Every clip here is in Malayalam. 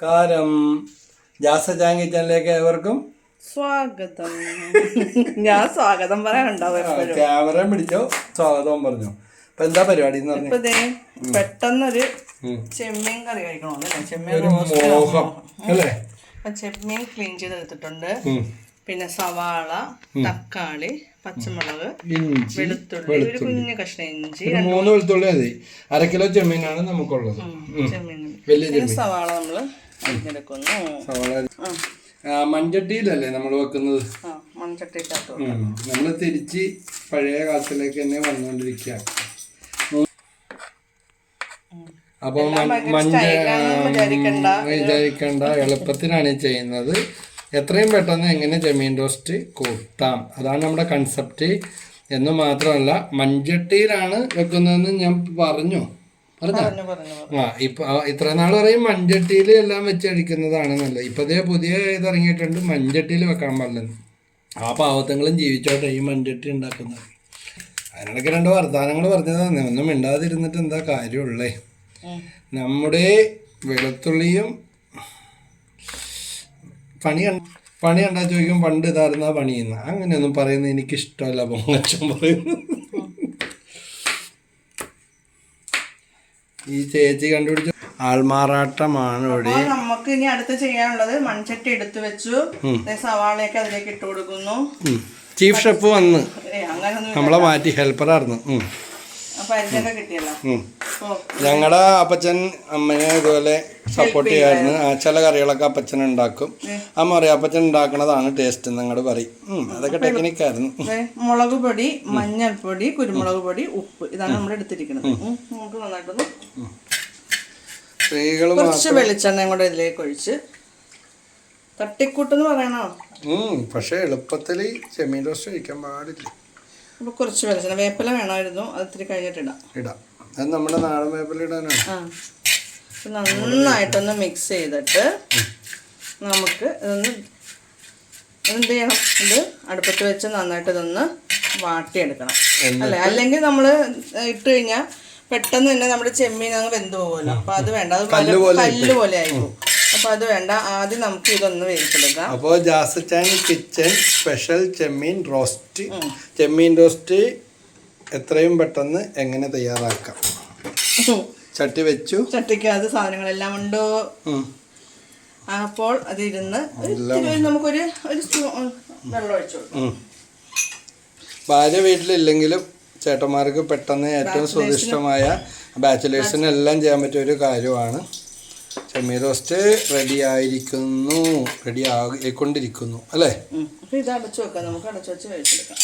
നമസ്കാരം. ജാസ ചാങ് ചാനലിലേക്ക് ഏവർക്കും സ്വാഗതം. ഞാൻ സ്വാഗതം പറയാനുണ്ടാവും ക്യാമറ പിടിച്ചോ? സ്വാഗതം പറഞ്ഞു. അപ്പൊ എന്താ പരിപാടി എന്ന് പറഞ്ഞു? പെട്ടെന്നൊരു ചെമ്മീൻ കറി കഴിക്കണമെന്നല്ലേ ചെമ്മീൻ ചെമ്മീൻ ക്ലീൻ ചെയ്തെടുത്തിട്ടുണ്ട്. പിന്നെ സവാള തക്കാളി പച്ചമുളക് ഇഞ്ചി വെളുത്തുള്ളി ഒരു കുഞ്ഞു കഷ്ണം ഇഞ്ചി മൂന്ന് വെളുത്തുള്ളി മതി. അര കിലോ ചെമ്മീനാണ് നമുക്കുള്ളത്. ചെമ്മീൻ. സവാള നമ്മൾ അരിഞ്ഞെടുക്കുന്നു മൺചട്ടിയിലല്ലേ നമ്മൾ വെക്കുന്നത്? നമ്മൾ നമ്മൾ തിരിച്ച് പഴയ കാലത്തിലേക്ക് തന്നെ വന്നുകൊണ്ടിരിക്കുക. അപ്പൊ മഞ്ഞ വിചാരിക്കണ്ട. എളുപ്പത്തിനാണ് ചെയ്യുന്നത്. എത്രയും പെട്ടെന്ന് എങ്ങനെ ചെമ്മീൻ റോസ്റ്റ് കൂട്ടാം? അതാണ് നമ്മുടെ കൺസെപ്റ്റ് എന്ന് മാത്രമല്ല മൺചട്ടിയിലാണ് വെക്കുന്നതെന്ന് ഞാൻ പറഞ്ഞു. പറഞ്ഞോ. ആ ഇപ്പൊ ഇത്ര നാൾ പറയും മൺചട്ടിയിൽ എല്ലാം വെച്ചടിക്കുന്നതാണ് നല്ലത് ഇപ്പൊ അതേ പുതിയ ഇത് ഇറങ്ങിയിട്ടുണ്ട് മൺചട്ടിയിൽ വെക്കാൻ പാടില്ലെന്ന് ആ പാവത്തങ്ങളും ജീവിച്ചോട്ടെ ഈ മൺചട്ടി ഉണ്ടാക്കുന്നത്. അതിനിടയ്ക്ക് രണ്ട് വർത്തമാനങ്ങൾ പറഞ്ഞതാണ്. ഒന്നും മിണ്ടാതിരുന്നിട്ട് എന്താ കാര്യമുള്ളേ. നമ്മുടെ വെളുത്തുള്ളിയും പണി പണി കണ്ടാ ചോദിക്കും പണ്ട് ഇതായിരുന്ന പണിയുന്ന അങ്ങനെയൊന്നും പറയുന്നത് എനിക്കിഷ്ടമല്ല പൊങ്ങച്ചൻ പറയുന്നു ഈ ചേച്ചി കണ്ടുപിടിച്ചു ആൾമാറാട്ടമാണ് ഇവിടെ. നമുക്ക് ഇനി അടുത്ത് ചെയ്യാനുള്ളത് മൺചട്ടി എടുത്തു വെച്ചു. സവാളയൊക്കെ അതിലേക്ക് ഇട്ട് കൊടുക്കുന്നു. ചീഫ് ഷെഫ് വന്ന്. നമ്മളെ മാറ്റി ഹെൽപ്പറായിരുന്നു. ഞങ്ങളുടെ അപ്പച്ചൻ അമ്മയെ ഇതുപോലെ സപ്പോർട്ട് ചെയ്യായിരുന്നു. ചില കറികളൊക്കെ അപ്പച്ചൻ ഉണ്ടാക്കും. അമ്മ പറയും അപ്പച്ചൻ ഉണ്ടാക്കണതാണ് ടേസ്റ്റ് എന്നങ്ങോട് പറയും. അതൊക്കെ ടെക്നിക്കായിരുന്നു ആയിരുന്നു. മുളക് പൊടി മഞ്ഞൾപ്പൊടി കുരുമുളക് പൊടി ഉപ്പ് ഇതാണ് നമ്മൾ എടുത്തിരിക്കുന്നത്. ഉം, നമുക്ക് നന്നായിട്ടൊന്ന് സ്ത്രീകൾ കുറച്ച് വെളിച്ചെണ്ണയും കൂടെ ഇതിലേക്ക് ഒഴിച്ച് തട്ടിക്കൂട്ടെന്ന് പറയണോ? പക്ഷേ എളുപ്പത്തിൽ ചെമ്മീൻ റോസ്റ്റ് കഴിക്കാൻ പാടില്ല. കുറച്ച് വെളിച്ചെണ്ണ വേപ്പില വേണമായിരുന്നു അത് ഇത്തിരി കഴിഞ്ഞിട്ട് ഇടാം. ഇടാം. അത് നമ്മുടെ നാടൻ വേപ്പില ഇടാനാണ്. ആ. നന്നായിട്ടൊന്ന് മിക്സ് ചെയ്തിട്ട് നമുക്ക് ഇതൊന്ന് എന്ത് ചെയ്യണം? ഇത് അടുപ്പത്ത് വെച്ച് നന്നായിട്ട് ഇതൊന്ന് വാട്ടിയെടുക്കണം. അല്ലേ? അല്ലെങ്കിൽ നമ്മൾ ഇട്ട് കഴിഞ്ഞാൽ പെട്ടെന്ന് തന്നെ നമ്മുടെ ചെമ്മീൻ അങ്ങ് വെന്ത് പോകുമല്ലോ അപ്പൊ അത് വേണ്ട. അത് കല്ല് പോലെ ആയിരിക്കും അപ്പൊ അത് വേണ്ട. ആദ്യം നമുക്ക് ഇതൊന്ന് വേവിച്ചെടുക്കാം. അപ്പോൾ കിച്ചൺ സ്പെഷ്യൽ ചെമ്മീൻ റോസ്റ്റ്. ചെമ്മീൻ റോസ്റ്റ് എത്രയും പെട്ടെന്ന് എങ്ങനെ തയ്യാറാക്കാം? ചട്ടി വെച്ചു. ചട്ടിക്ക് അത് സാധനങ്ങളെല്ലാം ഉണ്ടോ? അപ്പോൾ അതിരുന്ന് ഇരുന്ന് നമുക്കൊരു ഒരു വെള്ളം ഒഴിച്ചു. ഭാര്യ വീട്ടിലില്ലെങ്കിലും ചേട്ടന്മാർക്ക് പെട്ടെന്ന് ഏറ്റവും സ്വാദിഷ്ടമായ ബാച്ചിലേഴ്സിന് എല്ലാം ചെയ്യാൻ പറ്റിയ ഒരു കാര്യമാണ്. ചെമ്മീൻ റോസ്റ്റ് റെഡി ആയിരിക്കുന്നു. റെഡി ആയിക്കൊണ്ടിരിക്കുന്നു. അല്ലേ? ഇത് അടച്ചു വെക്കാം. നമുക്ക് അടച്ചു വെച്ച് കഴിച്ചെടുക്കാം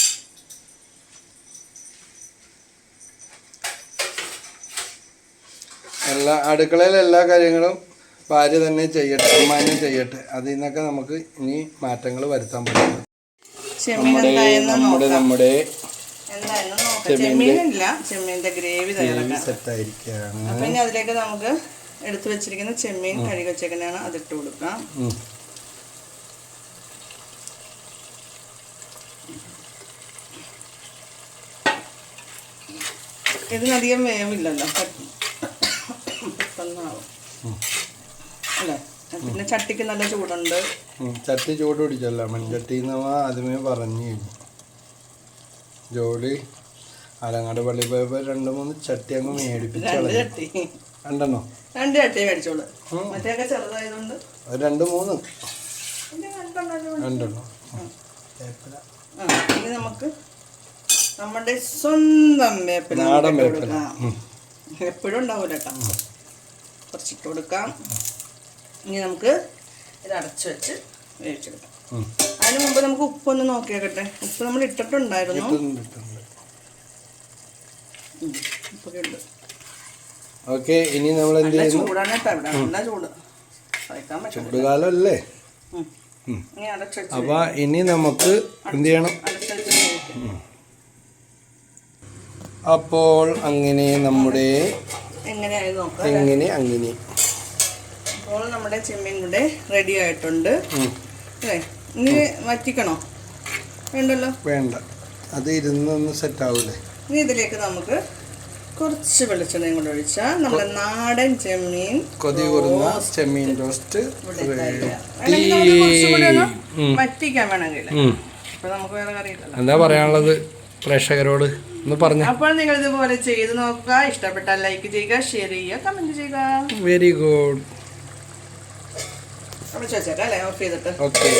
എല്ലാ അടുക്കളയിലെ എല്ലാ കാര്യങ്ങളും ഭാര്യ തന്നെ ചെയ്യട്ടെ അമ്മാനും ചെയ്യട്ടെ. അതിൽ നിന്നൊക്കെ നമുക്ക് ഇനി മാറ്റങ്ങൾ വരുത്താൻ പറ്റും. നമ്മുടെ നമ്മുടെ നമ്മുടെ ചെമ്മീനില്ല. ഗ്രേവി അപ്പൊ ഇനി അതിലേക്ക് നമുക്ക് എടുത്തു വെച്ചിരിക്കുന്ന ചെമ്മീൻ കഴുകി വെച്ചേക്കുന്നതാണ് അതിട്ട് കൊടുക്കാം. ഇതിനധികം വേവില്ലല്ലോ. പെട്ടെന്നാവും. അല്ലേ? പിന്നെ ചട്ടിക്ക് നല്ല ചൂടുണ്ട്. ചട്ടി ചൂട് പിടിച്ചല്ല. മൺചട്ടി ആദ്യമേ പറഞ്ഞു ജോലി. അലങ്ങാട് പള്ളി പോയപ്പോ രണ്ട് മൂന്ന് ചട്ടി അങ്ങ് മേടിപ്പിച്ചു രണ്ട് ചട്ടി. രണ്ടെണ്ണോ? രണ്ട് ചട്ടി മേടിച്ചോളൂ. ചെറുതായതുകൊണ്ട്. അത് രണ്ട് മൂന്ന്. രണ്ടെണ്ണം? ഇനി നമുക്ക് നമ്മുടെ സ്വന്തം വേപ്പില നാടൻ വേപ്പില. എപ്പോഴും ഉണ്ടാവൂല കേട്ടോ കുറച്ചിട്ട് കൊടുക്കാം. ഇനി നമുക്ക് ഇത് അടച്ചു വെച്ച് വേവിച്ചെടുക്കാം. അതിന് മുമ്പ് നമുക്ക് ഉപ്പൊന്ന് നോക്കിയേക്കട്ടെ. ഉപ്പ് നമ്മൾ ഇട്ടിട്ടുണ്ടായിരുന്നു. ഉപ്പൊക്കെ ഉണ്ട്. ഓക്കെ ഇനി നമ്മൾ എന്ത് ചെയ്യുന്നു? ചൂടാണ് കേട്ടോ ഇവിടെ. നല്ല ചൂട്. ചൂടുകാലം അല്ലേ അപ്പൊ ഇനി നമുക്ക് എന്ത് ചെയ്യണം? അപ്പോൾ അങ്ങനെ നമ്മുടെ നോക്കാം. എങ്ങനെ അങ്ങനെ. അപ്പോൾ നമ്മുടെ ചെമ്മീൻ കൂടെ റെഡി ആയിട്ടുണ്ട്. ഇങ്ങനെ അല്ലേ? ഇനി വറ്റിക്കണോ? വേണ്ടല്ലോ? വേണ്ട. അത് ഇരുന്നൊന്ന് സെറ്റ് ആവൂലേ? ഇനി ഇതിലേക്ക് നമുക്ക് കുറച്ച് വെളിച്ചെണ്ണയും കൂടെ ഒഴിച്ചാൽ നമ്മുടെ നാടൻ ചെമ്മീൻ കൊതി കുറുന്ന ചെമ്മീൻ റോസ്റ്റ് വറ്റിക്കാൻ വേണമെങ്കിൽ. അപ്പൊ നമുക്ക് വേറെ കറിയില്ലല്ലോ എന്താ പറയാനുള്ളത് പ്രേക്ഷകരോട്? ഒന്ന് പറഞ്ഞു. അപ്പോൾ നിങ്ങൾ ഇതുപോലെ ചെയ്ത് നോക്കുക ഇഷ്ടപ്പെട്ടാൽ ലൈക്ക് ചെയ്യുക ഷെയർ ചെയ്യുക കമന്റ് ചെയ്യുക. വെരി ഗുഡ് അവിടെ ചോദിച്ചേക്കാം അല്ലേ? ഓഫ് ചെയ്തിട്ട്. ഓക്കെ